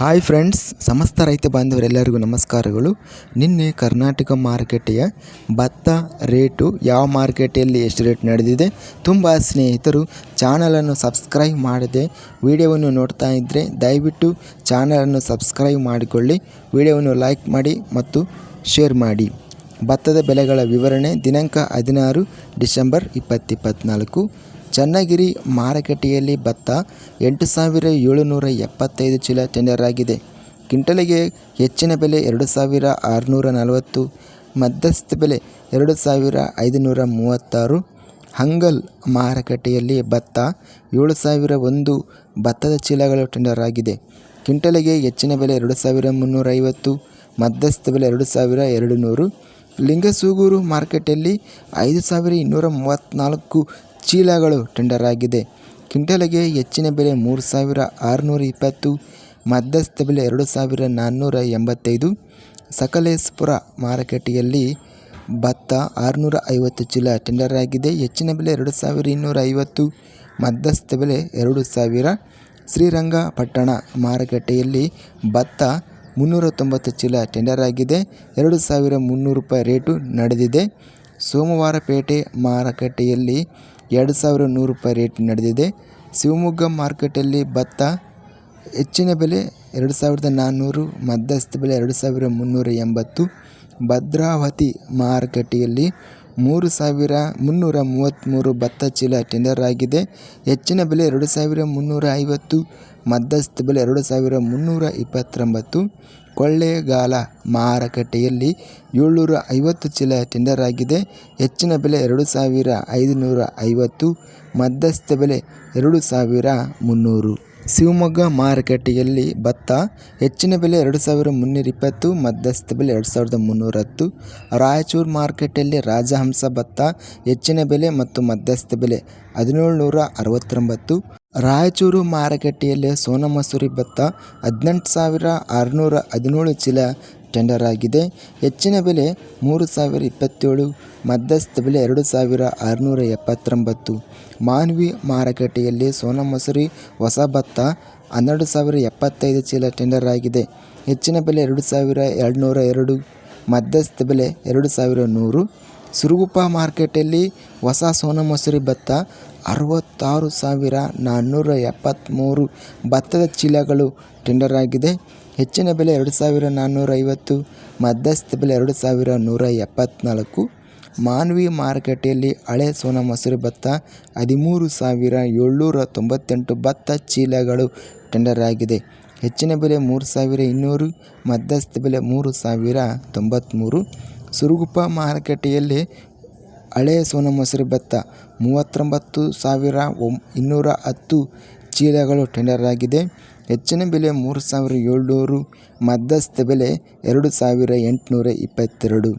Hi friends ಸಮಸ್ತ ರೈತ ಬಾಂಧವರೆಲ್ಲರಿಗೂ ನಮಸ್ಕಾರಗಳು. ನಿನ್ನೆ ಕರ್ನಾಟಕ ಮಾರುಕಟ್ಟೆಯ ಭತ್ತ ರೇಟು ಯಾವ ಮಾರುಕಟ್ಟೆಯಲ್ಲಿ ಎಷ್ಟು ರೇಟ್ ನಡೆದಿದೆ ತುಂಬ ಸ್ನೇಹಿತರು ಚಾನಲನ್ನು ಸಬ್ಸ್ಕ್ರೈಬ್ ಮಾಡದೆ ವಿಡಿಯೋವನ್ನು ನೋಡ್ತಾ ಇದ್ದರೆ ದಯವಿಟ್ಟು ಚಾನಲನ್ನು ಸಬ್ಸ್ಕ್ರೈಬ್ ಮಾಡಿಕೊಳ್ಳಿ, ವಿಡಿಯೋವನ್ನು ಲೈಕ್ ಮಾಡಿ ಮತ್ತು ಶೇರ್ ಮಾಡಿ. ಭತ್ತದ ಬೆಲೆಗಳ ವಿವರಣೆ ದಿನಾಂಕ ಹದಿನಾರು ಡಿಸೆಂಬರ್ ಇಪ್ಪತ್ತಿಪ್ಪತ್ನಾಲ್ಕು ಚನ್ನಗಿರಿ ಮಾರುಕಟ್ಟೆಯಲ್ಲಿ ಭತ್ತ ಎಂಟು ಸಾವಿರ ಏಳುನೂರ ಎಪ್ಪತ್ತೈದು ಚೀಲ ಟೆಂಡರ್ ಆಗಿದೆ. ಕ್ವಿಂಟಲಿಗೆ ಹೆಚ್ಚಿನ ಬೆಲೆ ಎರಡು ಸಾವಿರ ಆರುನೂರ ನಲವತ್ತು, ಮಧ್ಯಸ್ಥ ಬೆಲೆ ಎರಡು ಸಾವಿರ ಐದುನೂರ ಮೂವತ್ತಾರು. ಹಂಗಲ್ ಮಾರುಕಟ್ಟೆಯಲ್ಲಿ ಭತ್ತ ಏಳು ಸಾವಿರ ಒಂದು ಭತ್ತದ ಚೀಲಗಳು ಟೆಂಡರ್ ಆಗಿದೆ. ಕ್ವಿಂಟಲಿಗೆ ಹೆಚ್ಚಿನ ಬೆಲೆ ಎರಡು ಸಾವಿರ ಮುನ್ನೂರ ಐವತ್ತು ಮಧ್ಯಸ್ಥ ಬೆಲೆ ಎರಡು ಸಾವಿರ ಎರಡು ನೂರು ಲಿಂಗಸೂಗೂರು ಮಾರ್ಕೆಟಲ್ಲಿ ಐದು ಸಾವಿರ ಇನ್ನೂರ ಮೂವತ್ತ್ನಾಲ್ಕು ಚೀಲಗಳು ಟೆಂಡರ್ ಆಗಿದೆ. ಕ್ವಿಂಟಲ್ಗೆ ಹೆಚ್ಚಿನ ಬೆಲೆ ಮೂರು ಸಾವಿರ ಆರುನೂರ ಇಪ್ಪತ್ತು, ಮಧ್ಯಸ್ಥ ಬೆಲೆ ಎರಡು ಸಾವಿರ ನಾನ್ನೂರ ಎಂಬತ್ತೈದು, ಸಕಲೇಶಪುರ ಮಾರುಕಟ್ಟೆಯಲ್ಲಿ ಭತ್ತ ಆರುನೂರ ಐವತ್ತು ಚೀಲ ಟೆಂಡರ್ ಆಗಿದೆ. ಹೆಚ್ಚಿನ ಬೆಲೆ ಎರಡು ಸಾವಿರ ಇನ್ನೂರ ಐವತ್ತು ಮಧ್ಯಸ್ಥ ಬೆಲೆ ಎರಡು ಸಾವಿರ. ಶ್ರೀರಂಗಪಟ್ಟಣ ಮಾರುಕಟ್ಟೆಯಲ್ಲಿ ಭತ್ತ ಮುನ್ನೂರ ತೊಂಬತ್ತು ಚೀಲ ಟೆಂಡರ್ ಆಗಿದೆ. ಎರಡು ಸಾವಿರ ಮುನ್ನೂರು ರೂಪಾಯಿ ರೇಟು ನಡೆದಿದೆ. ಸೋಮವಾರಪೇಟೆ ಮಾರುಕಟ್ಟೆಯಲ್ಲಿ ಎರಡು ಸಾವಿರ ನೂರು ರೂಪಾಯಿ ರೇಟ್ ನಡೆದಿದೆ. ಶಿವಮೊಗ್ಗ ಮಾರ್ಕೆಟಲ್ಲಿ ಭತ್ತ ಹೆಚ್ಚಿನ ಬೆಲೆ ಎರಡು ಸಾವಿರದ ನಾನ್ನೂರು ಮಧ್ಯಸ್ಥ ಬೆಲೆ ಎರಡು ಸಾವಿರ ಮುನ್ನೂರ ಎಂಬತ್ತು. ಭದ್ರಾವತಿ ಮಾರುಕಟ್ಟೆಯಲ್ಲಿ ಮೂರು ಸಾವಿರ ಮುನ್ನೂರ ಮೂವತ್ತ್ಮೂರು ಭತ್ತ ಚೀಲ ಟೆಂಡರ್ ಆಗಿದೆ. ಹೆಚ್ಚಿನ ಬೆಲೆ ಎರಡು ಸಾವಿರ ಮುನ್ನೂರ ಐವತ್ತು, ಮಧ್ಯಸ್ಥ ಬೆಲೆ ಎರಡು ಸಾವಿರ ಮುನ್ನೂರ ಇಪ್ಪತ್ತೊಂಬತ್ತು. ಕೊಳ್ಳೇಗಾಲ ಮಾರುಕಟ್ಟೆಯಲ್ಲಿ ಏಳ್ನೂರ ಐವತ್ತು ಚೀಲ ಟೆಂಡರ್ ಆಗಿದೆ. ಹೆಚ್ಚಿನ ಬೆಲೆ ಎರಡು ಸಾವಿರ ಐದುನೂರ ಐವತ್ತು, ಮಧ್ಯಸ್ಥ ಬೆಲೆ ಎರಡು ಸಾವಿರ ಮುನ್ನೂರು. ಶಿವಮೊಗ್ಗ ಮಾರುಕಟ್ಟೆಯಲ್ಲಿ ಭತ್ತ ಹೆಚ್ಚಿನ ಬೆಲೆ ಎರಡು ಸಾವಿರ ಮುನ್ನೂರ ಇಪ್ಪತ್ತು, ಮಧ್ಯಸ್ಥ ಬೆಲೆ ಎರಡು ಸಾವಿರದ ಮುನ್ನೂರ ಹತ್ತು ರಾಯಚೂರು ಮಾರುಕಟ್ಟೆಯಲ್ಲಿ ರಾಜಹಂಸ ಭತ್ತ ಹೆಚ್ಚಿನ ಬೆಲೆ ಮತ್ತು ಮಧ್ಯಸ್ಥ ಬೆಲೆ ಹದಿನೇಳು ನೂರ ಅರವತ್ತೊಂಬತ್ತು. ರಾಯಚೂರು ಮಾರುಕಟ್ಟೆಯಲ್ಲಿ ಸೋನಮಸೂರಿ ಭತ್ತ ಹದಿನೆಂಟು ಸಾವಿರ ಆರುನೂರ ಹದಿನೇಳು ಚೀಲ ಟೆಂಡರ್ ಆಗಿದೆ. ಹೆಚ್ಚಿನ ಬೆಲೆ ಮೂರು ಸಾವಿರ ಇಪ್ಪತ್ತೇಳು, ಮಧ್ಯಸ್ಥ ಬೆಲೆ ಎರಡು ಸಾವಿರ ಆರುನೂರ ಎಪ್ಪತ್ತೊಂಬತ್ತು. ಮಾನ್ವಿ ಮಾರುಕಟ್ಟೆಯಲ್ಲಿ ಸೋನಮಸೂರಿ ಹೊಸ ಭತ್ತ ಹನ್ನೆರಡು ಸಾವಿರ ಎಪ್ಪತ್ತೈದು ಚೀಲ ಟೆಂಡರ್ ಆಗಿದೆ. ಹೆಚ್ಚಿನ ಬೆಲೆ ಎರಡು ಸಾವಿರ ಎರಡುನೂರ ಎರಡು, ಮಧ್ಯಸ್ಥ ಬೆಲೆ ಎರಡು ಸಾವಿರ ನೂರು. ಸುರಗುಪ್ಪ ಮಾರ್ಕೆಟಲ್ಲಿ ಹೊಸ ಸೋನ ಮಸೂರಿ ಭತ್ತ ಅರವತ್ತಾರು ಸಾವಿರ ನಾನ್ನೂರ ಎಪ್ಪತ್ತ್ಮೂರು ಭತ್ತದ ಚೀಲಗಳು ಟೆಂಡರ್ ಆಗಿದೆ. ಹೆಚ್ಚಿನ ಬೆಲೆ ಎರಡು ಸಾವಿರ ನಾನ್ನೂರ ಐವತ್ತು, ಮಧ್ಯಸ್ಥ ಬೆಲೆ ಎರಡು ಸಾವಿರ ನೂರ ಎಪ್ಪತ್ತ್ನಾಲ್ಕು ಮಾನ್ವಿ ಮಾರುಕಟ್ಟೆಯಲ್ಲಿ ಹಳೆ ಸೋನಾ ಮಸೂರಿ ಭತ್ತ ಹದಿಮೂರು ಸಾವಿರ ಏಳ್ನೂರ ತೊಂಬತ್ತೆಂಟು ಭತ್ತ ಚೀಲಗಳು ಟೆಂಡರ್ ಆಗಿದೆ. ಹೆಚ್ಚಿನ ಬೆಲೆ ಮೂರು ಸಾವಿರ ಇನ್ನೂರು, ಮಧ್ಯಸ್ಥ ಬೆಲೆ ಮೂರು ಸಾವಿರ ತೊಂಬತ್ತ್ಮೂರು ಸುರಗುಪ್ಪ ಮಾರುಕಟ್ಟೆಯಲ್ಲಿ ಹಳೆ ಸೋನಾ ಮಸೂರಿ ಭತ್ತ ಮೂವತ್ತೊಂಬತ್ತು ಸಾವಿರ ಇನ್ನೂರ ಹತ್ತು ಚೀಲಗಳು ಟೆಂಡರ್ ಆಗಿದೆ. ಹೆಚ್ಚಿನ ಬೆಲೆ ಮೂರು ಸಾವಿರ ಏಳ್ನೂರು, ಮಧ್ಯಸ್ಥ ಬೆಲೆ ಎರಡು ಸಾವಿರ ಎಂಟುನೂರ ಇಪ್ಪತ್ತೆರಡು.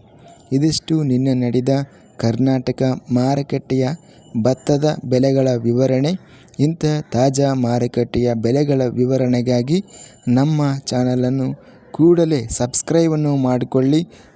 ಇದಿಷ್ಟು ನಿನ್ನೆ ನಡೆದ ಕರ್ನಾಟಕ ಮಾರುಕಟ್ಟೆಯ ಭತ್ತದ ಬೆಲೆಗಳ ವಿವರಣೆ. ಇಂಥ ತಾಜಾ ಮಾರುಕಟ್ಟೆಯ ಬೆಲೆಗಳ ವಿವರಣೆಗಾಗಿ ನಮ್ಮ ಚಾನಲನ್ನು ಕೂಡಲೇ ಸಬ್ಸ್ಕ್ರೈಬನ್ನು ಮಾಡಿಕೊಳ್ಳಿ.